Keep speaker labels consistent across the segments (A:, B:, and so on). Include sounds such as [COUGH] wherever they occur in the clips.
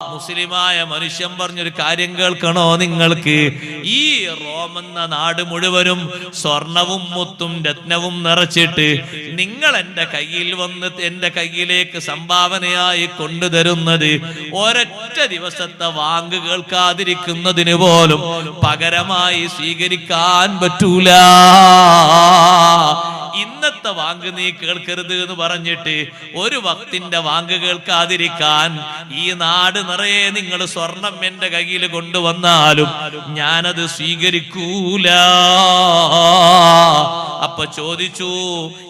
A: മുസ്ലിമായ മനുഷ്യൻ പറഞ്ഞൊരു കാര്യം കേൾക്കണോ നിങ്ങൾക്ക്? ഈ റോമെന്ന നാട് മുഴുവനും സ്വർണവും മുത്തും രത്നവും നിറച്ചിട്ട് നിങ്ങൾ എന്റെ കയ്യിൽ വന്ന് എന്റെ കയ്യിലേക്ക് സംഭാവനയായി കൊണ്ടുതരുന്നത് ഒരൊറ്റ ദിവസത്തെ വാങ്ക് കേൾക്കാതിരിക്കുന്നതിന് പോലും പകരമായി സ്വീകരിക്കാൻ പറ്റൂല. ഇന്നത്തെ വാങ്ക് നീ കേൾക്കരുത് എന്ന് പറഞ്ഞിട്ട് ഒരു ഭക്തിന്റെ വാങ്ക് കേൾക്കാതിരിക്കാൻ ഈ നാട് നിറയെ നിങ്ങൾ സ്വർണം എന്റെ കയ്യിൽ കൊണ്ടുവന്നാലും ഞാനത് സ്വീകരിക്കൂല. അപ്പൊ ചോദിച്ചു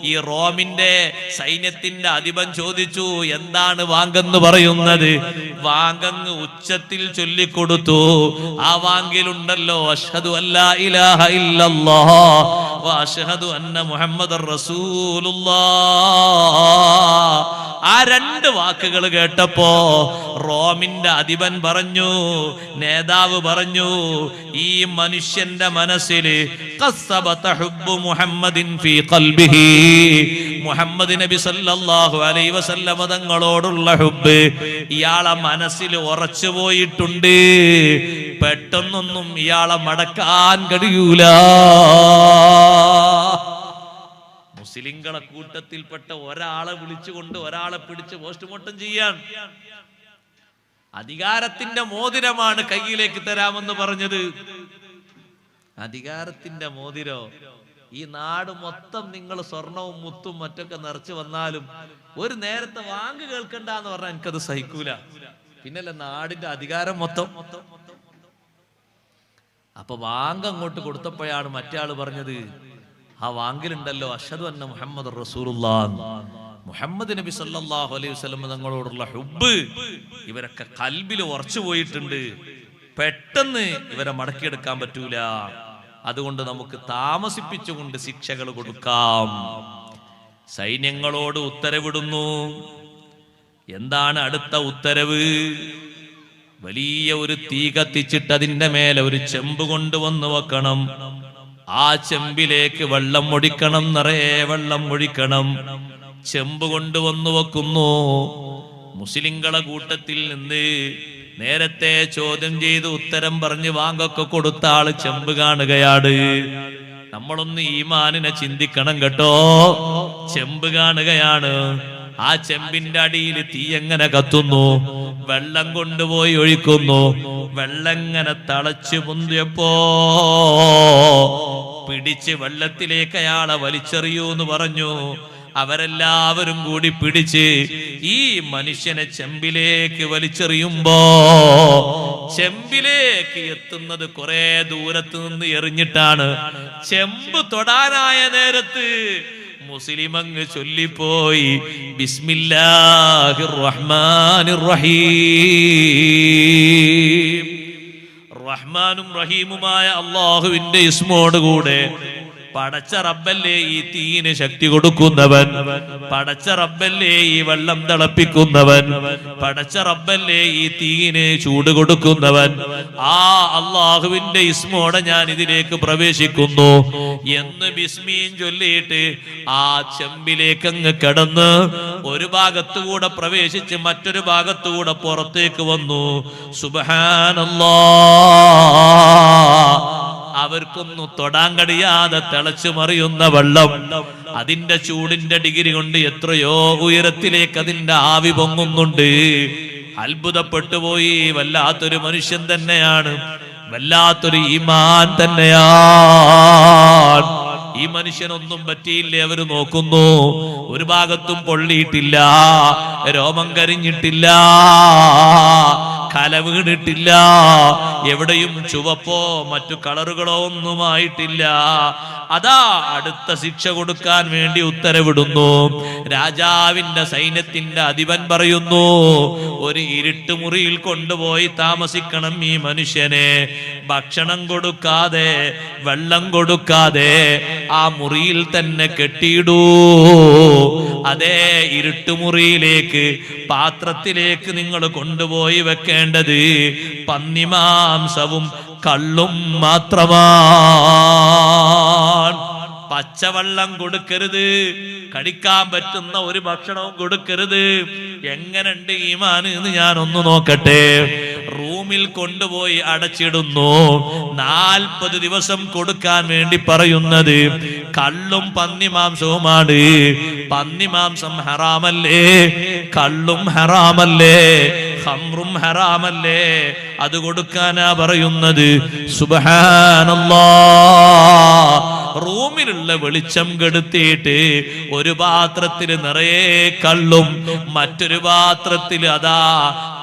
A: ഈ റോമിന്റെ സൈന്യത്തിന്റെ അധിപൻ ചോദിച്ചു എന്താണ് വാങ്കെന്ന് പറയുന്നത്? വാങ്കങ്ങ് ഉച്ചത്തിൽ ചൊല്ലിക്കൊടുത്തു ആ വാങ്കിലുണ്ടല്ലോ അഷ്ഹദു അല്ലാ ഇലാഹ ഇല്ലല്ലാഹ് വ അഷ്ഹദു അന്ന മുഹമ്മദർ റസൂലുള്ളാഹ്. ആ രണ്ട് വാക്കുകൾ കേട്ടപ്പോ റോമിന്റെ അധിപൻ പറഞ്ഞു നേതാവ് പറഞ്ഞു ഈ മനുഷ്യന്റെ മനസ്സിൽ മുഹമ്മദ് നബി സല്ലല്ലാഹു അലൈഹി വസല്ലമ തങ്ങളോടുള്ള ഹുബ് ഇയാളെ മനസ്സിൽ ഉറച്ചു പോയിട്ടുണ്ട്. പെട്ടെന്നൊന്നും ഇയാളെ മടക്കാൻ കഴിയൂല. മുസ്ലിങ്ങളെ കൂട്ടത്തിൽപ്പെട്ട ഒരാളെ വിളിച്ചുകൊണ്ട് ഒരാളെ പിടിച്ച് പോസ്റ്റ്മോർട്ടം ചെയ്യാൻ. അധികാരത്തിന്റെ മോതിരമാണ് കയ്യിലേക്ക് തരാമെന്ന് പറഞ്ഞത്. അധികാരത്തിന്റെ മോതിരോ? ഈ നാട് മൊത്തം നിങ്ങൾ സ്വർണവും മുത്തും മറ്റൊക്കെ നിറച്ചു വന്നാലും ഒരു നേരത്തെ വാങ്ക് കേൾക്കണ്ട എന്ന് പറഞ്ഞാൽ എനിക്കത് സഹിക്കൂല. പിന്നല്ല നാടിന്റെ അധികാരം മൊത്തം? അപ്പൊ വാങ്ക് അങ്ങോട്ട് കൊടുത്തപ്പോഴാണ് മറ്റേ ആൾ പറഞ്ഞത് ആ വാങ്കിലുണ്ടല്ലോ അഷദ് അന്ന മുഹമ്മദ് മുഹമ്മദ് നബി സല്ലാഹു അലൈഹി വസല്ലം തങ്ങളോടുള്ള ഹുബ് ഇവരൊക്കെ കൽബിൽ ഉറച്ചു പോയിട്ടുണ്ട്. പെട്ടെന്ന് ഇവരെ മടക്കിയെടുക്കാൻ പറ്റൂല. അതുകൊണ്ട് നമുക്ക് താമസിപ്പിച്ചുകൊണ്ട് ശിക്ഷകൾ കൊടുക്കാം. സൈന്യങ്ങളോട് ഉത്തരവിടുന്നു. എന്താണ് അടുത്ത ഉത്തരവ്? വലിയ ഒരു തീ കത്തിച്ചിട്ട് അതിന്റെ മേലെ ഒരു ചെമ്പ് കൊണ്ടുവന്ന് വെക്കണം. ആ ചെമ്പിലേക്ക് വെള്ളം ഒഴിക്കണം നിറയെ വെള്ളം ഒഴിക്കണം. ചെമ്പ് കൊണ്ടുവന്നു വെക്കുന്നു. മുസ്ലിങ്ങളെ കൂട്ടത്തിൽ നിന്ന് നേരത്തെ ചോദ്യം ചെയ്ത് ഉത്തരം പറഞ്ഞ് വാങ്ങൊക്കെ കൊടുത്ത ആൾ ചെമ്പ് കാണുകയാണ്. നമ്മളൊന്ന് ഈമാനിനെ ചിന്തിക്കണം കേട്ടോ. ചെമ്പ് കാണുകയാണ്. ആ ചെമ്പിന്റെ അടിയിൽ തീ എങ്ങനെ കത്തുന്നു? വെള്ളം കൊണ്ടുപോയി ഒഴിക്കുന്നു. വെള്ളം എങ്ങനെ തളച്ചു മുന്തിയപ്പോ പിടിച്ച് വെള്ളത്തിലേക്ക് അയാളെ വലിച്ചെറിയൂ എന്ന് പറഞ്ഞു. അവരെല്ലാവരും കൂടി പിടിച്ച് ഈ മനുഷ്യനെ ചെമ്പിലേക്ക് വലിച്ചെറിയുമ്പോ ചെമ്പിലേക്ക് എത്തുന്നത് കുറെ ദൂരത്ത് നിന്ന് എറിഞ്ഞിട്ടാണ്. ചെമ്പ് തൊടാനായ നേരത്ത് മുസ്ലിം അങ്ങ് ചൊല്ലിപ്പോയി. ബിസ്മില്ലാഹിർ റഹ്മാനിർ റഹീം റഹ്മാനും റഹീമുമായ അള്ളാഹുവിന്റെ ഇസ്മോടുകൂടെ പടച്ച റബ്ബല്ലേ ഈ തീന് ശക്തി കൊടുക്കുന്നവൻ? പടച്ച റബ്ബല്ലേ ഈ വെള്ളം തിളപ്പിക്കുന്നവൻ? പടച്ച റബ്ബല്ലേ ഈ തീന് ചൂട് കൊടുക്കുന്നവൻ? ആ അള്ളാഹുവിന്റെ ഇസ്മോടെ ഞാൻ ഇതിലേക്ക് പ്രവേശിക്കുന്നു. എന്ന് ബിസ്മീൻ ചൊല്ലിയിട്ട് ആ ചെമ്പിലേക്ക് അങ്ങ് കിടന്ന് ഒരു ഭാഗത്തുകൂടെ പ്രവേശിച്ച് മറ്റൊരു ഭാഗത്തുകൂടെ പുറത്തേക്ക് വന്നു. സുബഹാനല്ലാ. അവർക്കൊന്നും തൊടാൻ കഴിയാതെ തിളച്ചു മറിയുന്ന വെള്ളം. അതിന്റെ ചൂടിന്റെ ഡിഗ്രി കൊണ്ട് എത്രയോ ഉയരത്തിലേക്ക് അതിന്റെ ആവി പൊങ്ങുന്നുണ്ട്. അത്ഭുതപ്പെട്ടു പോയി. വല്ലാത്തൊരു മനുഷ്യൻ തന്നെയാണ്. വല്ലാത്തൊരു ഈമാൻ തന്നെയാണ്. ഈ മനുഷ്യനൊന്നും പറ്റിയില്ലേ? അവർ നോക്കുന്നു. ഒരു ഭാഗത്തും പൊള്ളിയിട്ടില്ല. രോമം കരിഞ്ഞിട്ടില്ല. കല വീണിട്ടില്ല. എവിടെയും ചുവപ്പോ മറ്റു കളറുകളോ ഒന്നുമായിട്ടില്ല. അതാ അടുത്ത ശിക്ഷ കൊടുക്കാൻ വേണ്ടി ഉത്തരവിടുന്നു. രാജാവിന്റെ സൈന്യത്തിന്റെ അധിപൻ പറയുന്നു ഒരു ഇരുട്ടുമുറിയിൽ കൊണ്ടുപോയി താമസിക്കണം ഈ മനുഷ്യനെ. ഭക്ഷണം കൊടുക്കാതെ വെള്ളം കൊടുക്കാതെ ആ മുറിയിൽ തന്നെ കെട്ടിയിടൂ. അതേ ഇരുട്ടുമുറിയിലേക്ക് പാത്രത്തിലേക്ക് നിങ്ങൾ കൊണ്ടുപോയി വെക്കേണ്ടത് പന്നിമാംസവും കള്ളും മാത്രമാണ്. പച്ചവെള്ളം കൊടുക്കരുത്. കടിക്കാൻ പറ്റുന്ന ഒരു ഭക്ഷണവും കൊടുക്കരുത്. എങ്ങനെയുണ്ട് ഈമാന് എന്ന് ഞാൻ ഒന്ന് നോക്കട്ടെ. റൂമിൽ കൊണ്ടുപോയി അടച്ചിടുന്നു. നാൽപ്പത് ദിവസം കൊടുക്കാൻ വേണ്ടി പറയുന്നത് കള്ളും പന്നിമാംസവുമാണ്. പന്നിമാംസം ഹറാമല്ലേ? കള്ളും ഹറാമല്ലേ? ഹംറും ഹറാമല്ലേ? അത് കൊടുക്കാനാ പറയുന്നത്. സുബഹാനല്ലാ റൂമിലുള്ള വെളിച്ചം കെടുത്തിയിട്ട് ഒരു പാത്രത്തിൽ നിറയെ കള്ളും മറ്റൊരു പാത്രത്തിൽ അതാ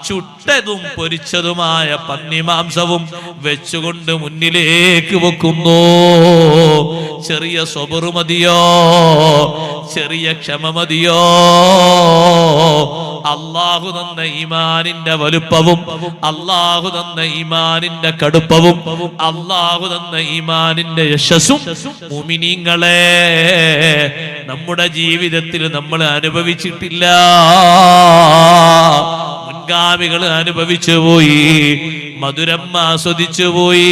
A: ചുട്ടതും പൊരിച്ചതുമായ പന്നിമാംസവും വെച്ചുകൊണ്ട് മുന്നിലേക്ക് വെക്കുന്നു. ചെറിയ സ്വബറു മതിയോ? ചെറിയ ക്ഷമ മതിയോ? അള്ളാഹു തന്ന ഈമാനിന്റെ വലുപ്പവും അള്ളാഹു തന്ന ഈമാനിന്റെ കടുപ്പവും അള്ളാഹു തന്ന ഈമാനിന്റെ യശസ്സും മുമിനിങ്ങളെ നമ്മുടെ ജീവിതത്തിൽ നമ്മൾ അനുഭവിച്ചിട്ടില്ല. മുൻഗാമികൾ അനുഭവിച്ചു പോയി മധുരം ആസ്വദിച്ചു പോയി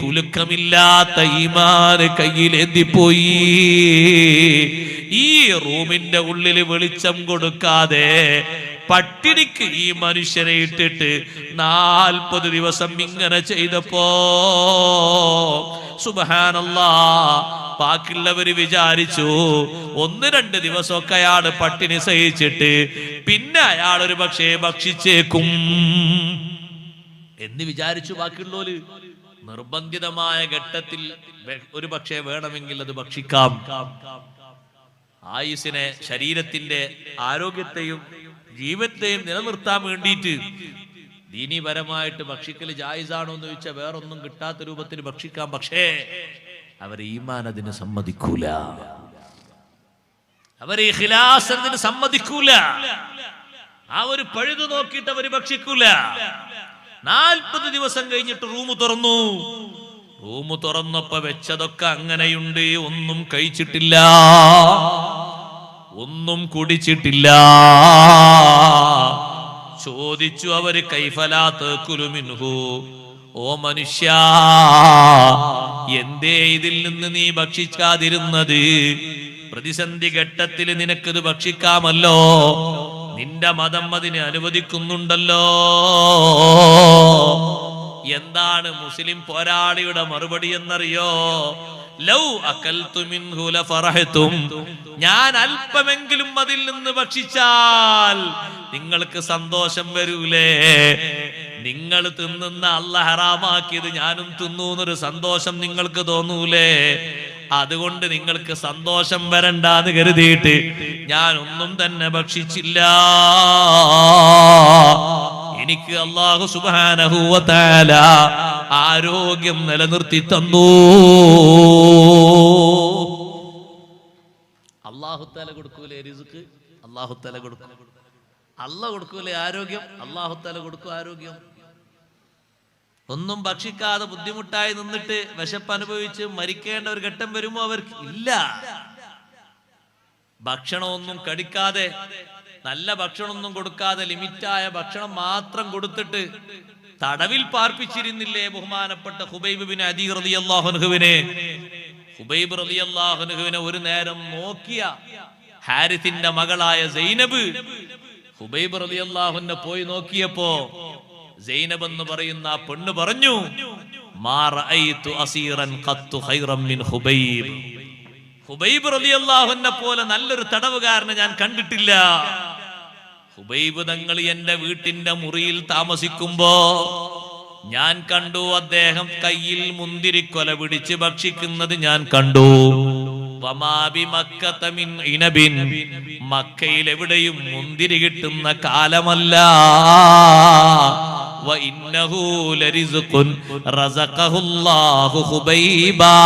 A: കുലുക്കമില്ലാത്ത ഈമാന് കയ്യിലേന്തിപ്പോയി. ഈ റൂമിന്റെ ഉള്ളിൽ വെളിച്ചം കൊടുക്കാതെ പട്ടിണിക്ക് ഈ മനുഷ്യരെ ഇട്ടിട്ട് നാൽപ്പത് ദിവസം ഇങ്ങനെ ചെയ്തപ്പോ സുബഹാനല്ലാ ബാക്കിയുള്ളവര് വിചാരിച്ചു ഒന്ന് രണ്ട് ദിവസമൊക്കെ അയാൾ പട്ടിണി സഹിച്ചിട്ട് പിന്നെ അയാൾ ഒരു പക്ഷേ ഭക്ഷിച്ചേക്കും എന്ന് വിചാരിച്ചു ബാക്കിയുള്ളവര്. നിർബന്ധിതമായ ഘട്ടത്തിൽ ഒരു പക്ഷേ വേണമെങ്കിൽ അത് ഭക്ഷിക്കാം. ആയുസിനെ ശരീരത്തിന്റെ ആരോഗ്യത്തെയും ജീവിതത്തെയും നിലനിർത്താൻ വേണ്ടിയിട്ട് ദീനീപരമായിട്ട് ഭക്ഷിക്കൽ ജായിസാണോ എന്ന് ചോദിച്ചാൽ വേറൊന്നും കിട്ടാത്ത രൂപത്തിൽ ഭക്ഷിക്കാം. പക്ഷേ അവർ ഈമാൻ അതിന് സമ്മതിക്കൂല. അവരെ ഹിലാസ് അതിന് സമ്മതിക്കൂല. ആ ഒരു പഴുതു നോക്കിയിട്ട് അവർ ഭക്ഷിക്കൂല. നാൽപ്പത് ദിവസം കഴിഞ്ഞിട്ട് റൂം തുറന്നു. റൂം തുറന്നപ്പോ വെച്ചതൊക്കെ അങ്ങനെയുണ്ട് ഒന്നും കഴിച്ചിട്ടില്ല. ഒന്നും കുടിച്ചിട്ടില്ല. ചോദിച്ചു അവർ കൈഫലാത്ത് തേക്കുലുമിൻഹു ഓ മനുഷ്യ എന്തേ ഇതിൽ നിന്ന് നീ ഭക്ഷിക്കാതിരുന്നത്? പ്രതിസന്ധി ഘട്ടത്തിൽ നിനക്കത് ഭക്ഷിക്കാമല്ലോ. നിന്റെ മതം അതിനെ അനുവദിക്കുന്നുണ്ടല്ലോ. എന്താണ് മുസ്ലിം പോരാളിയുടെ മറുപടി എന്നറിയോ? ലൗ ഫറഹത്തും ഞാൻ അല്പമെങ്കിലും അതിൽ നിന്ന് ഭക്ഷിച്ചാൽ നിങ്ങൾക്ക് സന്തോഷം വരൂലേ. നിങ്ങൾ തിന്നുന്ന അല്ല ഹറാമാക്കിയത് ഞാനും തിന്നു എന്നൊരു സന്തോഷം നിങ്ങൾക്ക് തോന്നൂലേ. അതുകൊണ്ട് നിങ്ങൾക്ക് സന്തോഷം വരണ്ടാന്ന് കരുതിയിട്ട് ഞാൻ ഒന്നും തന്നെ ഭക്ഷിച്ചില്ല. എനിക്ക് അള്ളാഹു സുബാനഹൂവത്താല ആരോഗ്യം നിലനിർത്തി തന്നു. അള്ളാഹുത്തല കൊടുക്കൂലേ റിസുക്ക് അള്ളാഹുത്തല കൊടുക്കും. അല്ല കൊടുക്കൂലേ ആരോഗ്യം? അള്ളാഹുത്തല കൊടുക്കും ആരോഗ്യം. ഒന്നും ഭക്ഷിക്കാതെ ബുദ്ധിമുട്ടായി നിന്നിട്ട് വിശപ്പ് അനുഭവിച്ച് മരിക്കേണ്ട ഒരു ഘട്ടം വരുമോ അവർക്ക്? ഇല്ല. ഭക്ഷണമൊന്നും കടിക്കാതെ നല്ല ഭക്ഷണമൊന്നും കൊടുക്കാതെ ലിമിറ്റായ ഭക്ഷണം മാത്രം കൊടുത്തിട്ട് തടവിൽ പാർപ്പിച്ചിരുന്നില്ലേ ബഹുമാനപ്പെട്ട ഹുബൈബ് ബിൻ അദി അള്ളാഹുനുഹുവിനെ ഹുബൈബ് റളിയല്ലാഹുവിനെ ഒരു നേരം നോക്കിയ ഹാരിസിന്റെ മകളായ സൈനബ്. ഹുബൈബ് റളിയല്ലാഹുവിനെ പോയി നോക്കിയപ്പോ സൈനബ് എന്ന് പറയുന്ന ആ പെണ്ണ് പറഞ്ഞു മാ അസീറൻ ഖത്തു ഖൈറൻ മിൻ ഹുബൈബ്. ഹുബൈബ് റലിയല്ലാഹുവിനെ പോലെ നല്ലൊരു തടവുകാരനെ ഞാൻ കണ്ടിട്ടില്ല. ഹുബൈബ് തങ്ങൾ എന്റെ വീട്ടിന്റെ മുറിയിൽ താമസിക്കുമ്പോ ഞാൻ കണ്ടു അദ്ദേഹം കയ്യിൽ മുന്തിരി കൊല പിടിച്ച് ഭക്ഷിക്കുന്നത് ഞാൻ കണ്ടു. ഇനബിൻ. മക്കയിൽ എവിടെയും മുന്തിരി കിട്ടുന്ന കാലമല്ല. ഹുബൈബാ.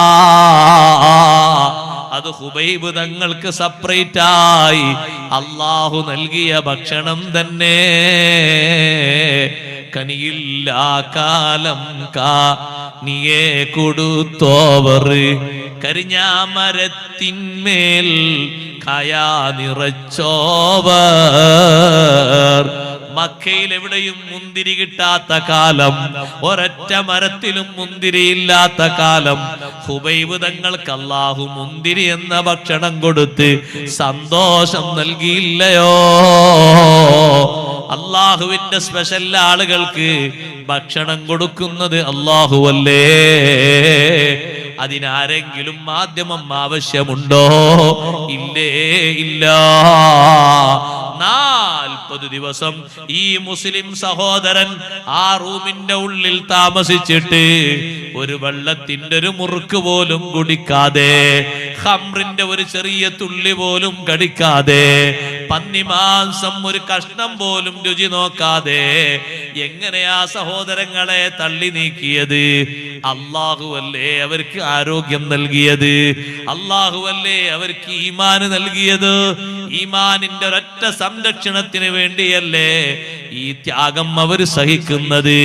A: അത് ഹുബൈബ് തങ്ങൾക്ക് സെപ്പറേറ്റ് ആയി അള്ളാഹു നൽകിയ ഭക്ഷണം തന്നെ. കനിയില്ല കാലം കാ നീയെ കൊടുത്തോവർ. കരിഞ്ഞാമരത്തിന്മേൽ കയാ നിറച്ചോവർ. മക്കയിൽ എവിടെയും മുന്തിരി കിട്ടാത്ത കാലം ഒരൊറ്റ മരത്തിലും മുന്തിരിയില്ലാത്ത കാലം. ഹുബൈബ് തങ്ങൾക്ക് അള്ളാഹു മുന്തിരി എന്ന ഭക്ഷണം കൊടുത്ത് സന്തോഷം നൽകിയില്ലയോ? അള്ളാഹുവിന്റെ സ്പെഷ്യൽ ആളുകൾക്ക് ഭക്ഷണം കൊടുക്കുന്നത് അള്ളാഹുവല്ലേ അതിനാരെങ്കിലും മാധ്യമം ആവശ്യമുണ്ടോ? ഇല്ലേ ഇല്ല. നാൽപ്പത് ദിവസം ഈ മുസ്ലിം സഹോദരൻ ആ റൂമിന്റെ ഉള്ളിൽ താമസിച്ചിട്ട് ഒരു വെള്ളത്തിന്റെ ഒരു മുറുക്ക് പോലും കുടിക്കാതെ ഹംറിന്റെ ഒരു ചെറിയ തുള്ളി പോലും കടിക്കാതെ പന്നിമാംസം ഒരു കഷ്ണം പോലും രുചി നോക്കാതെ എങ്ങനെയാ സഹോദരങ്ങളെ തള്ളി നീക്കിയത്. അള്ളാഹുവല്ലേ അവർക്ക് ആരോഗ്യം നൽകിയത്. അള്ളാഹുവല്ലേ അവർക്ക് ഈമാന് നൽകിയത്. ഈമാനിന്റെ ഒരൊറ്റ സംരക്ഷണത്തിന് വേണ്ടിയല്ലേ ഈ ത്യാഗം അവർ സഹിക്കുന്നത്.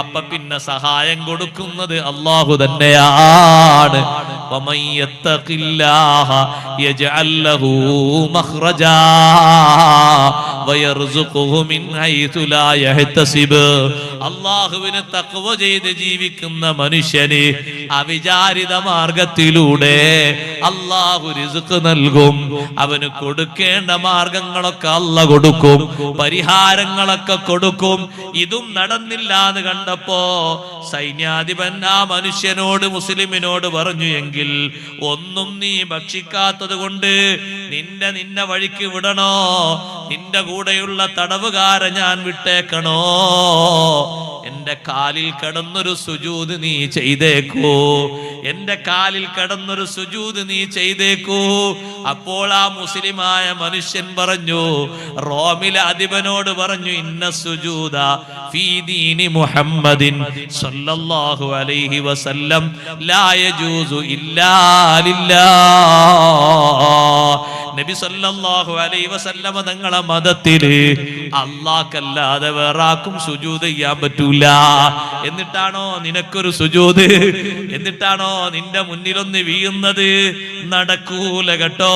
A: അപ്പ പിന്നെ സഹായം കൊടുക്കുന്നത് അള്ളാഹു തന്നെയാണ്. അള്ളാഹുവിന് തക്കവ ചെയ്ത് ജീവിക്കുന്ന മനുഷ്യന് അവിചാരിത മാർഗത്തിലൂടെ അള്ളാഹു റിസുക്ക് നൽകും. അവന് കൊടുക്കേണ്ട മാർഗങ്ങളൊക്കെ അല്ല കൊടുക്കും. പരിഹാരങ്ങളൊക്കെ കൊടുക്കും. ഇതും നടന്നില്ല എന്ന് കണ്ടപ്പോ സൈന്യാധിപൻ ആ മനുഷ്യനോട് മുസ്ലിമിനോട് പറഞ്ഞു എങ്കിൽ ഒന്നും നീ ഭക്ഷിക്കാത്തത് കൊണ്ട് നിന്റെ നിന്നെ വഴിക്ക് വിടണോ? നിന്റെ കൂടെയുള്ള തടവുകാരെ ഞാൻ വിട്ടേക്കണോ? എന്റെ കാലിൽ കിടന്നൊരു സുജൂത് നീ ചെയ്തേക്കൂ. എന്റെ കാലിൽ കിടന്നൊരു സുജൂത് നീ ചെയ്തേക്കൂ. അപ്പോൾ ആ മുസ്ലിമായ മനുഷ്യൻ പറഞ്ഞു റോമിലെ അധിപനോട് പറഞ്ഞു ഇന്ന സുജൂത മുഹമ്മദിൻ സല്ലല്ലാഹു അലൈഹി വസല്ലം ലാ യജൂസു ഇല്ലാ നബി സല്ലല്ലാഹു അലൈഹി വസല്ലമ തങ്ങളെ മതത്തിൽ അള്ളാഹ്ക്കല്ലാതെ വേറെ ആർക്കും സുജൂത് ചെയ്യാൻ പറ്റൂല. എന്നിട്ടാണോ നിനക്കൊരു സുജൂത്? എന്നിട്ടാണോ നിന്റെ മുന്നിലൊന്ന് വീഴുന്നത്? നടക്കൂല കേട്ടോ.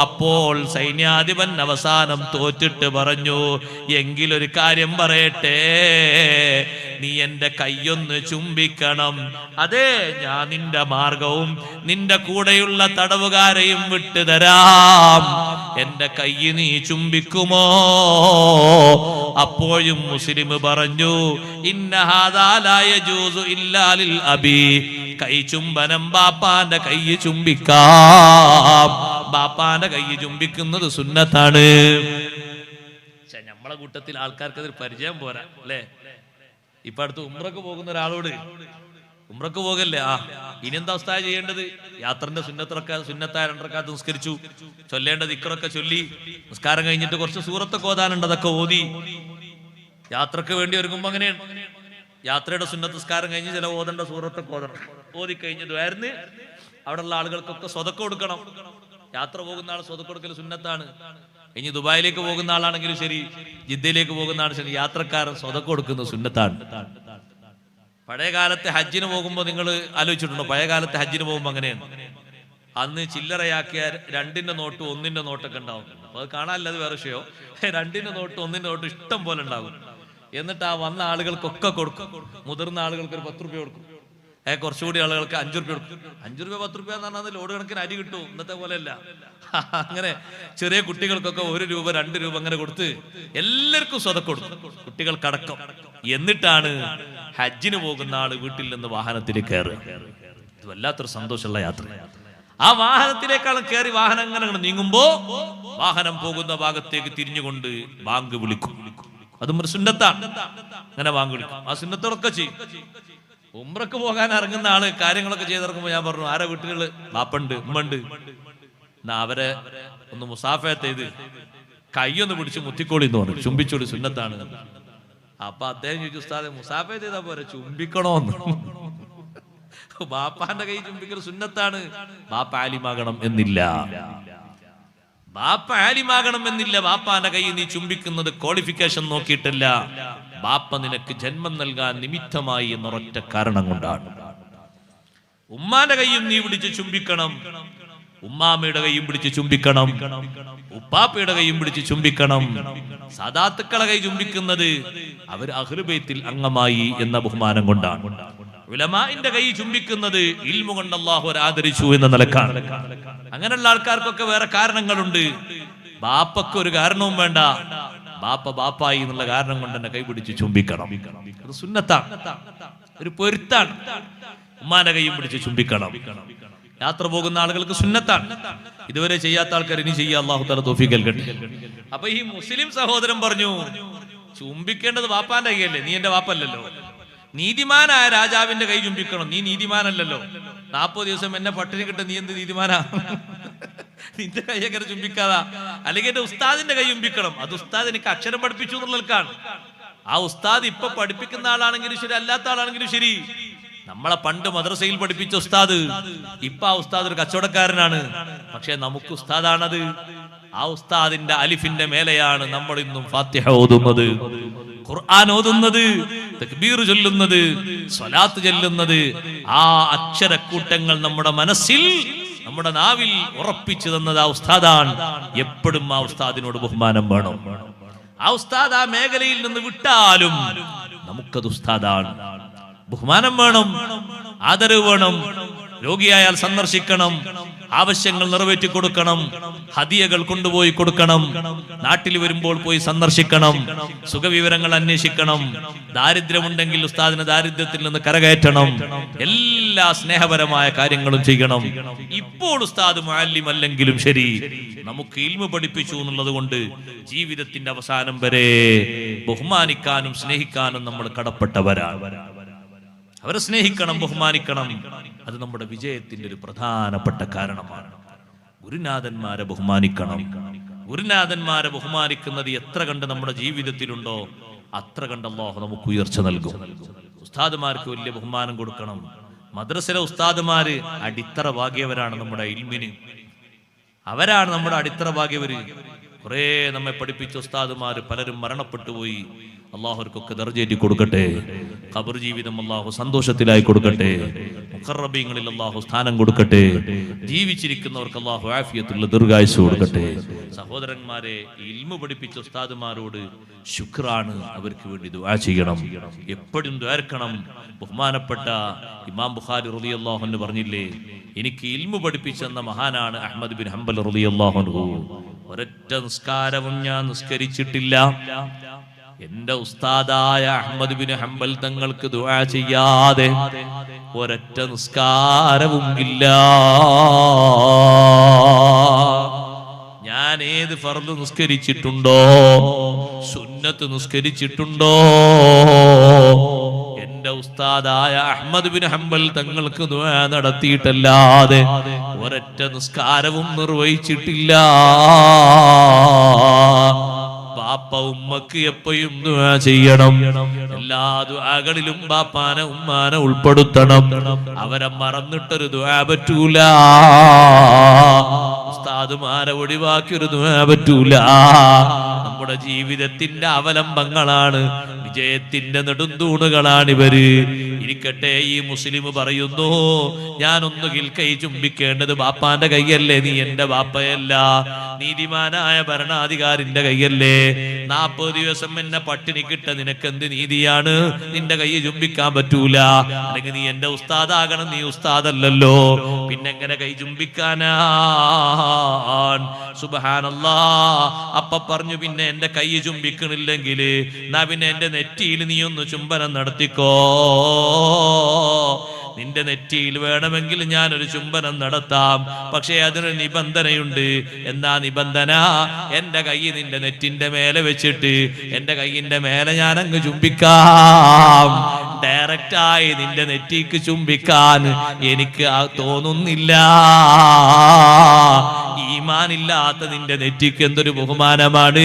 A: അപ്പോൾ സൈന്യാധിപൻ അവസാനം തോറ്റിട്ട് പറഞ്ഞു എങ്കിലൊരു കാര്യം പറയട്ടെ നീ എന്റെ കൈയൊന്ന് ചുംബിക്കണം. അതെ ഞാൻ നിന്റെ മാർഗവും നിന്റെ കൂടെയുള്ള തടവുകാരെയും വിട്ടു തരാം. എന്റെ കൈ നീ ചുംബിക്കുമോ? അപ്പോഴും മുസ്ലിം പറഞ്ഞു ഇന്നഹാദാലായ ജൂസു ഇല്ലാലിൽ അബി. കൈ ചുംബനം ബാപ്പാന്റെ കൈ ചുംബിക്കാം. ബാപ്പാന്റെ കൈ ചുംബിക്കുന്നത് സുന്നത്താണ്. പക്ഷെ നമ്മളെ കൂട്ടത്തിൽ ആൾക്കാർക്ക് അതൊരു പരിചയം പോരാ അല്ലേ? ഇപ്പൊ അടുത്ത് ഉമ്രക്ക് പോകുന്ന ഒരാളോട് ഉമ്രക്ക് പോകല്ലേ? ആ ഇനി എന്താ അവസ്ഥ ചെയ്യേണ്ടത്? യാത്രന്റെ സുന്നത്തിറക്ക സുന്നത്തായ രണ്ടരക്കാത്ത് നിസ്കരിച്ചു. ചൊല്ലേണ്ടത് ഇക്കറൊക്കെ ചൊല്ലി. നിസ്കാരം കഴിഞ്ഞിട്ട് കുറച്ച് സൂറത്തൊക്കെ ഓതാനുണ്ട് അതൊക്കെ ഓതി. യാത്രയ്ക്ക് വേണ്ടി ഒരുങ്ങുമ്പോ അങ്ങനെയാണ് യാത്രയുടെ സുന്നത്ത് നിസ്കാരം കഴിഞ്ഞ് ചില ഓതേണ്ട സൂറത്തൊക്കെ ഓതണം. ഓതി കഴിഞ്ഞതുമായിരുന്നു അവിടെയുള്ള ആളുകൾക്കൊക്കെ സ്വതക്കം കൊടുക്കണം. യാത്ര പോകുന്ന ആൾ സ്വത്ത് കൊടുക്കൽ സുന്നത്താണ്. ഇനി ദുബായിലേക്ക് പോകുന്ന ആളാണെങ്കിലും ശരി ജിദ്ദയിലേക്ക് പോകുന്ന ആൾ ശരി യാത്രക്കാരൻ സ്വതക്ക് കൊടുക്കുന്ന സുന്നത്താണ്. പഴയ കാലത്തെ ഹജ്ജിന് പോകുമ്പോൾ നിങ്ങൾ ആലോചിച്ചിട്ടുണ്ടോ? പഴയ കാലത്തെ ഹജ്ജിന് പോകുമ്പോൾ അങ്ങനെയാണ്. അന്ന് ചില്ലറയാക്കിയ രണ്ടിന്റെ നോട്ട് ഒന്നിന്റെ നോട്ടൊക്കെ ഉണ്ടാവും. അത് കാണാനില്ല അത് വേറെ വിഷയോ രണ്ടിന്റെ നോട്ട് ഒന്നിന്റെ നോട്ട് ഇഷ്ടം പോലെ ഉണ്ടാവും എന്നിട്ട് ആ വന്ന ആളുകൾക്കൊക്കെ കൊടുക്കും. മുതിർന്ന ആളുകൾക്ക് ഒരു പത്ത് റുപ്യ കൊടുക്കും. ഏ കുറച്ചുകൂടി ആളുകൾക്ക് അഞ്ചു രൂപ അഞ്ചു രൂപ പത്ത് രൂപ എന്ന് പറഞ്ഞാൽ ലോഡ് കണക്കിന് അരി കിട്ടും ഇന്നത്തെ പോലെയല്ല. [LAUGHS] അങ്ങനെ ചെറിയ കുട്ടികൾക്കൊക്കെ ഒരു രൂപ രണ്ട് രൂപ അങ്ങനെ കൊടുത്ത് എല്ലാവർക്കും സ്വതം കൊടുക്കും. കുട്ടികൾക്കടക്കം. എന്നിട്ടാണ് ഹജ്ജിന് പോകുന്ന ആൾ വീട്ടിൽ നിന്ന് വാഹനത്തിൽ കയറുക. ഇത് വല്ലാത്തൊരു സന്തോഷമുള്ള യാത്ര. ആ വാഹനത്തിലേക്കാളും കയറി വാഹനം അങ്ങനെ നീങ്ങുമ്പോ വാഹനം പോകുന്ന ഭാഗത്തേക്ക് തിരിഞ്ഞുകൊണ്ട് ബാങ്ക് വിളിക്കും. അതും ഒരു സുന്നത്താണ്. അങ്ങനെ ബാങ്ക് വിളിക്കും. ആ സുന്നത്തോടൊക്കെ ചെയ്യും. ഉമ്രക്ക് പോകാൻ ഇറങ്ങുന്ന ആൾ കാര്യങ്ങളൊക്കെ ചെയ്തിറങ്ങുമ്പോ ഞാൻ പറഞ്ഞു ആരെ വീട്ടുകൾ ബാപ്പുണ്ട് ഉമ്മണ്ട്. എന്നാ അവരെ ഒന്ന് മുസാഫയത്ത് ചെയ്ത് കൈയൊന്ന് പിടിച്ച് മുത്തിക്കോളി എന്ന് പറഞ്ഞു. ചുംബിച്ചോളി സുന്നത്താണ്. അപ്പൊ അദ്ദേഹം ചോദിച്ചു ഉസ്താദെ മുസാഫയത്ത് ചെയ്താ പോരെ? ചുംബിക്കണോന്ന്. ബാപ്പാന്റെ കൈ ചുംബിക്കൽ സുന്നത്താണ്. ബാപ്പ ആലിമാകണം എന്നില്ല. ബാപ്പ ആലിമാകണം എന്നില്ല. ബാപ്പാന്റെ കൈ നീ ചുംബിക്കുന്നത് ക്വാളിഫിക്കേഷൻ നോക്കിയിട്ടല്ല. ബാപ്പ നിനക്ക് ജന്മം നൽകാൻ നിമിത്തമായി എന്നൊരൊറ്റ കാരണം കൊണ്ടാണ്. ഉമ്മാന്റെ കൈയും നീ പിടിച്ച് ചുംബിക്കണം. ഉമ്മാമ്മയുടെ കൈയും പിടിച്ച് ചുംബിക്കണം. ഉപ്പാപ്പയുടെ കൈയും പിടിച്ച് ചുംബിക്കണം. സദാത്തുക്കളെ കൈ ചുംബിക്കുന്നത് അവർ അഹ്ലുബൈത്തിൽ അംഗമായി എന്ന ബഹുമാനം കൊണ്ടാണ്. ഉലമാന്റെ കൈ ചുംബിക്കുന്നത് ഇൽമു കൊണ്ട് അള്ളാഹു ആദരിച്ചു എന്ന നിലക്കാണ്. അങ്ങനെയുള്ള ആൾക്കാർക്കൊക്കെ വേറെ കാരണങ്ങളുണ്ട്. ബാപ്പക്ക് ഒരു കാരണവും വേണ്ട. ബാപ്പ ബാപ്പായി എന്നുള്ള കാരണം കൊണ്ട് തന്നെ കൈപിടിച്ച് ചുംബിക്കണം. അത് സുന്നത്താണ്. ഒരു പൊരുത്താണ്. ഉമ്മാന്റെ കൈയും പിടിച്ച് ചുംബിക്കണം. യാത്ര പോകുന്ന ആളുകൾക്ക് സുന്നത്താണ്. ഇതുവരെ ചെയ്യാത്ത ആൾക്കാർ ഇനി ചെയ്യാ അള്ളാഹു തല തോഫിക്ക് നൽകട്ടെ. അപ്പൊ ഈ മുസ്ലിം സഹോദരൻ പറഞ്ഞു ചുംബിക്കേണ്ടത് വാപ്പാന്റെ കൈയല്ലേ? നീ എന്റെ വാപ്പല്ലല്ലോ നീതിമാനായ രാജാവിന്റെ കൈ ചുംബിക്കണം. നീ നീതിമാനല്ലല്ലോ. നാപ്പത് ദിവസം എന്നെ പട്ടിണി കിട്ട നീ എന്ത് നീതിമാനാ? നിന്റെ കൈ എങ്ങനെ ചുംബിക്കാതാ. അല്ലെങ്കിൽ എന്റെ ഉസ്താദിന്റെ കൈ ചുംബിക്കണം. അത് ഉസ്താദ് എനിക്ക് അക്ഷരം പഠിപ്പിച്ചു എന്നുള്ളതാണ് ആ ഉസ്താദ് ഇപ്പൊ പഠിപ്പിക്കുന്ന ആളാണെങ്കിലും ശരി അല്ലാത്ത ആളാണെങ്കിലും ശരി. നമ്മളെ പണ്ട് മദ്രസയിൽ പഠിപ്പിച്ച ഉസ്താദ് ഇപ്പൊ ആ ഉസ്താദ് ഒരു കച്ചവടക്കാരനാണ്. പക്ഷെ നമുക്ക് ഉസ്താദാണത്. ആ ഉസ്താദിന്റെ അലിഫിന്റെ മേലെയാണ് നമ്മൾ ഇന്നും ഫാത്തിഹ ഓതുന്നത്. ഖുർആൻ ഓതുന്നത് തക്ബീർ ചൊല്ലുന്നത് സ്വലാത്ത് ചൊല്ലുന്നത്. ആ അക്ഷരക്കൂട്ടങ്ങൾ നമ്മുടെ മനസ്സിൽ നമ്മുടെ നാവിൽ ഉറപ്പിച്ചു തന്നത് ആ ഉസ്താദാണ്. എപ്പോഴും ആ ഉസ്താദിനോട് ബഹുമാനം വേണം. ആ ഉസ്താദ് ആ മേഖലയിൽ നിന്ന് വിട്ടാലും നമുക്കത് ഉസ്താദാണ്. ബഹുമാനം വേണം ആദരവ് വേണം രോഗിയായാൽ സന്ദർശിക്കണം ആവശ്യങ്ങൾ നിറവേറ്റി കൊടുക്കണം ഹതിയകൾ കൊണ്ടുപോയി കൊടുക്കണം നാട്ടിൽ വരുമ്പോൾ പോയി സന്ദർശിക്കണം സുഖവിവരങ്ങൾ അന്വേഷിക്കണം ദാരിദ്ര്യമുണ്ടെങ്കിൽ ഉസ്താദിന് ദാരിദ്ര്യത്തിൽ നിന്ന് കരകയറ്റണം. എല്ലാ സ്നേഹപരമായ കാര്യങ്ങളും ചെയ്യണം. ഇപ്പോൾ ഉസ്താദ് മുഅല്ലിം അല്ലെങ്കിലും ശരി. നമുക്ക് ഇൽമ പഠിപ്പിച്ചു എന്നുള്ളത് കൊണ്ട് ജീവിതത്തിന്റെ അവസാനം വരെ ബഹുമാനിക്കാനും സ്നേഹിക്കാനും നമ്മൾ കടപ്പെട്ടവരാണ്. അവരെ സ്നേഹിക്കണം ബഹുമാനിക്കണം. അത് നമ്മുടെ വിജയത്തിന്റെ ഒരു പ്രധാനപ്പെട്ട കാരണമാണ്. ഗുരുനാഥന്മാരെ ബഹുമാനിക്കണം. ഗുരുനാഥന്മാരെ ബഹുമാനിക്കുന്നത് എത്ര കണ്ട് നമ്മുടെ ജീവിതത്തിലുണ്ടോ അത്ര കണ്ട് അള്ളാഹു നമുക്ക് ഉയർച്ച നൽകും. ഉസ്താദുമാർക്ക് വലിയ ബഹുമാനം കൊടുക്കണം. മദ്രസയിലെ ഉസ്താദുമാര് അടിത്തറ ഭാഗ്യവരാണ് നമ്മുടെ ഇൽമിന്. അവരാണ് നമ്മുടെ അടിത്തറ ഭാഗ്യവര് കുറെ നമ്മെ പഠിപ്പിച്ച ഉസ്താദുമാര് പലരും മരണപ്പെട്ടു പോയി അള്ളാഹുർക്കൊക്കെ ദർജേറ്റി കൊടുക്കട്ടെ. ഖബർ ജീവിതം അള്ളാഹു സന്തോഷത്തിലായി കൊടുക്കട്ടെ. മുഖറബീങ്ങളിൽ അള്ളാഹു സ്ഥാനം കൊടുക്കട്ടെ. ജീവിച്ചിരിക്കുന്നവർക്ക് അള്ളാഹു ആഫിയത്തുള്ള ദീർഘായുസ് കൊടുക്കട്ടെ. സഹോദരന്മാരെ ഇൽമു പഠിപ്പിച്ച ഉസ്താദുമാരോട് ശുക്രാണ് അവർക്ക് വേണ്ടി ദുആ ചെയ്യണം. എപ്പോഴും ദ്വാരക്കണം ബഹുമാനപ്പെട്ട ഇമാം ബുഖാരി റലി അള്ളാഹുന്ന് പറഞ്ഞില്ലേ എനിക്ക് ഇൽമു പഠിപ്പിച്ചെന്ന മഹാനാണ് അഹമ്മദ് ബിൻ ഹംബൽ റലി അള്ളാഹുൻഹു ഒരൊറ്റ നിസ്കാരവും ഞാൻ നിസ്കരിച്ചിട്ടില്ല. എന്റെ ഉസ്താദായ അഹമ്മദ് ബിൻ ഹംബൽ തങ്ങൾക്ക് ദുആ ചെയ്യാതെ ഒരൊറ്റ നിസ്കാരവും ഇല്ല ഞാൻ ഏത് ഫർദ് നിസ്കരിച്ചിട്ടുണ്ടോ സുന്നത്ത് നിസ്കരിച്ചിട്ടുണ്ടോ എന്റെ ഉസ്താദായ അഹമ്മദ് ബിൻ ഹംബൽ തങ്ങൾക്ക് ദുആ നടത്തിയിട്ടല്ലാതെ ഒരൊറ്റ നിസ്കാരവും നിർവഹിച്ചിട്ടില്ല. ബാപ്പ ഉമ്മക്ക് എപ്പോഴും ദുആ ചെയ്യണം. എല്ലാ ദുആകളിലും ബാപ്പാനെ ഉമ്മാനെ ഉൾപ്പെടുത്തണം. അവരെ മറന്നിട്ടൊരു ദുആ പറ്റൂല. ഉസ്താദുമാരെ ഒഴിവാക്കി ഒരു ദുആ പറ്റൂല. നമ്മുടെ ജീവിതത്തിന്റെ അവലംബങ്ങളാണ് വിജയത്തിന്റെ നെടുന്തൂണുകളാണ് ഇവർ ഇരിക്കട്ടെ ഈ മുസ്ലിം പറയുന്നു ഞാൻ ഒന്നുകിൽ കൈ ചുംബിക്കേണ്ടത് ബാപ്പാന്റെ കൈയല്ലേ നീ എന്റെ ബാപ്പയല്ല. നീതിമാനായ ഭരണാധികാരിന്റെ കൈയല്ലേ. നാപ്പത് ദിവസം എന്നെ പട്ടിണി കിട്ട നിനക്ക് എന്ത് നീതിയാണ്? നിന്റെ കൈ ചുംബിക്കാൻ പറ്റൂല. അല്ലെങ്കിൽ നീ എന്റെ ഉസ്താദാകണം നീ ഉസ്താദല്ലല്ലോ. പിന്നെങ്ങനെ കൈ ചുംബിക്കാനാ? സുബഹാനല്ലാ. അപ്പ പറഞ്ഞു പിന്നെ എന്റെ കൈ ചുംബിക്കണില്ലെങ്കിൽ എന്നാ പിന്നെ എന്റെ നെറ്റിയിൽ നീ ഒന്ന് ചുംബനം നടത്തിക്കോ. നിന്റെ നെറ്റിയിൽ വേണമെങ്കിൽ ഞാൻ ഒരു ചുംബനം നടത്താം. പക്ഷേ അതിനൊരു നിബന്ധനയുണ്ട്. എന്നാ നിബന്ധന? എന്റെ കൈ നിന്റെ നെറ്റിന്റെ മേലെ വെച്ചിട്ട് എന്റെ കൈയിന്റെ മേലെ ഞാൻ അങ്ങ് ചുംബിക്കാം. ഡയറക്റ്റായി നിന്റെ നെറ്റിക്ക് ചുംബിക്കാൻ എനിക്ക് തോന്നുന്നില്ല. ഈമാനില്ലാത്ത നിന്റെ നെറ്റിക്ക് എന്തൊരു ബഹുമാനമാണ്?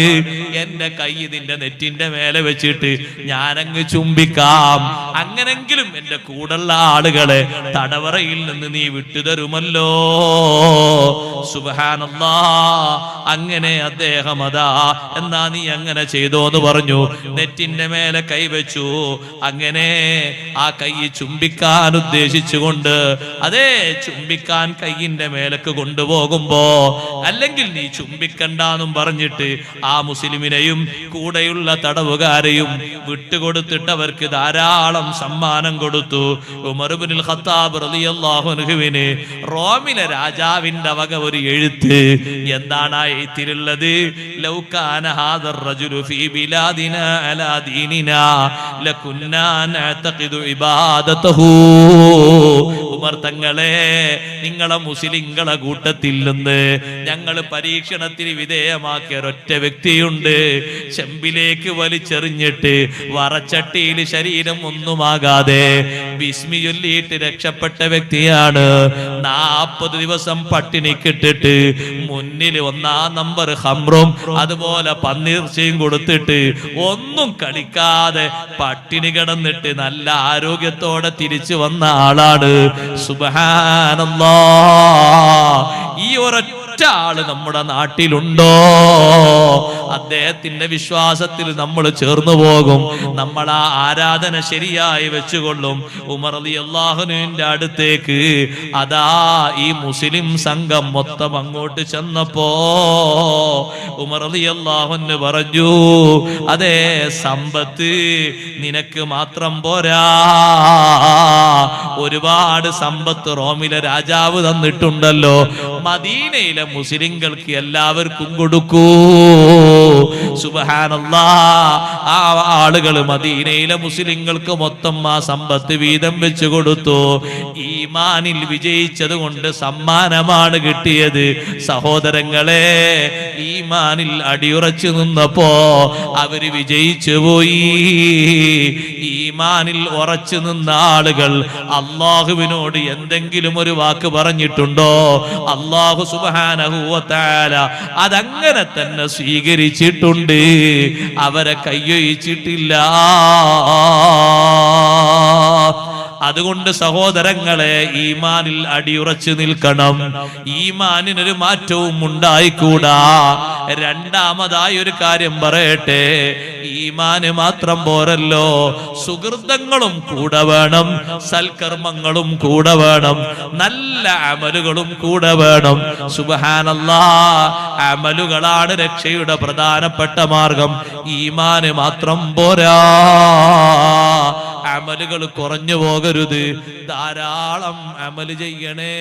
A: എന്റെ കൈ നിന്റെ നെറ്റിന്റെ മേലെ വെച്ചിട്ട് ഞാനങ്ങ് ചുംബിക്കാം. അങ്ങനെങ്കിലും എന്റെ കൂടുള്ള ആളുകളെ തടവറയിൽ നിന്ന് നീ വിട്ടുതരുമല്ലോ. സുബാനല്ലാ അങ്ങനെ അദ്ദേഹം അതാ എന്നാ നീ അങ്ങനെ ചെയ്തോ എന്ന് പറഞ്ഞു. നെറ്റിന്റെ മേലെ കൈവച്ചു അങ്ങനെ ആ കൈ ചുംബിക്കാൻ ഉദ്ദേശിച്ചുകൊണ്ട് അതെ ചുംബിക്കാൻ കൈയിന്റെ മേലക്ക് കൊണ്ടുപോകുമ്പോ അല്ലെങ്കിൽ നീ ചുംബിക്കണ്ടെന്നും പറഞ്ഞിട്ട് ആ മുസ്ലിമിനെയും കൂടെയുള്ള തടവുകാരെയും വിട്ടുകൊടുത്തിട്ട് അവർക്ക് ധാരാളം സമ്മാനം കൊടുത്തു. ഉമർബിനുൽ ഖത്താബ് റളിയല്ലാഹു അൻഹുവിന് റോമിലെ രാജാവിന്റെ വക ഒരു എഴുത്ത്. എന്താണ് ആ എഴുത്തിലുള്ളത്? ലൗക്കാന ഹാദർ ഫീ ഉമർ തങ്ങളെ നിങ്ങളെ മുസ്ലിങ്ങളെ കൂട്ടത്തിൽ നിന്ന് ഞങ്ങൾ പരീക്ഷണത്തിന് വിധേയമാക്കിയ ഒരൊറ്റ വ്യക്തിയുണ്ട്. ചെമ്പിലേക്ക് വലിച്ചെറിഞ്ഞിട്ട് വറച്ചട്ടിയിൽ ശരീരം ഒന്നുമാകാതെ വിസ്മി ചൊല്ലിയിട്ട് രക്ഷപ്പെട്ട വ്യക്തിയാണ്. നാപ്പത് ദിവസം പട്ടിണി പട്ടിണിക്കിട്ടിട്ട് മുന്നിൽ ഒന്നാം നമ്പർ ഹംറും അതുപോലെ പന്നീർച്ചയും കൊടുത്തിട്ട് ഒന്നും കളിക്കാതെ പട്ടിണി കിടന്നിട്ട് നല്ല ആരോഗ്യത്തോടെ തിരിച്ചു വന്ന ആളാണ്. സുബഹാനല്ലാ. ഈ ഒരൊറ്റ ആൾ നമ്മുടെ നാട്ടിലുണ്ടോ? അദ്ദേഹത്തിന്റെ വിശ്വാസത്തിൽ നമ്മൾ ചേർന്നു പോകും. നമ്മൾ ആ ആരാധന ശരിയായി വെച്ചുകൊള്ളും. ഉമർ അലി അള്ളാഹുനുവിന്റെ അടുത്തേക്ക് അതാ ഈ മുസ്ലിം സംഘം മൊത്തം അങ്ങോട്ട് ചെന്നപ്പോ ഉമർ അലി അള്ളാഹുന് പറഞ്ഞു അതെ സമ്പത്ത് നിനക്ക് മാത്രം പോരാ. ഒരുപാട് സമ്പത്ത് റോമിലെ രാജാവ് തന്നിട്ടുണ്ടല്ലോ. മദീനയിലെ മുസ്ലിങ്ങൾക്ക് എല്ലാവർക്കും കൊടുക്കൂ. ആ ആളുകൾ മദീനയിലെ മുസ്ലിങ്ങൾക്ക് മൊത്തം ആ സമ്പത്ത് വീതം വെച്ചു കൊടുത്തു. ഈമാനിൽ വിജയിച്ചത് കൊണ്ട് സമ്മാനമാണ് കിട്ടിയത്. സഹോദരങ്ങളെ ഈമാനിൽ അടിയുറച്ചു നിന്നപ്പോ അവർ വിജയിച്ചു പോയി. ഈമാനിൽ ഉറച്ചു നിന്ന ആളുകൾ അള്ളാഹുവിനോട് എന്തെങ്കിലും ഒരു വാക്ക് പറഞ്ഞിട്ടുണ്ടോ? അള്ളാഹു സുബാനഹുവത്താല അതങ്ങനെ തന്നെ സ്വീകരിച്ചിട്ടുണ്ട് അവരെ കയ്യൊഴിച്ചിട്ടില്ല അതുകൊണ്ട് സഹോദരങ്ങളെ ഈമാനിൽ അടിയുറച്ചു നിൽക്കണം. ഈമാനിനൊരു മാറ്റവും ഉണ്ടായിക്കൂടാ. രണ്ടാമതായി ഒരു കാര്യം പറയട്ടെ. ഈമാന് മാത്രം പോരല്ലോ. സുഹൃതങ്ങളും കൂടെ വേണം. സൽക്കർമ്മങ്ങളും കൂടെ വേണം. നല്ല അമലുകളും കൂടെ വേണം. സുബഹാനല്ലാ അമലുകളാണ് രക്ഷയുടെ പ്രധാനപ്പെട്ട മാർഗം. ഈമാന് മാത്രം പോരാ. അമലുകൾ കുറഞ്ഞു പോകരുത്. ധാരാളം അമൽ ചെയ്യണേ.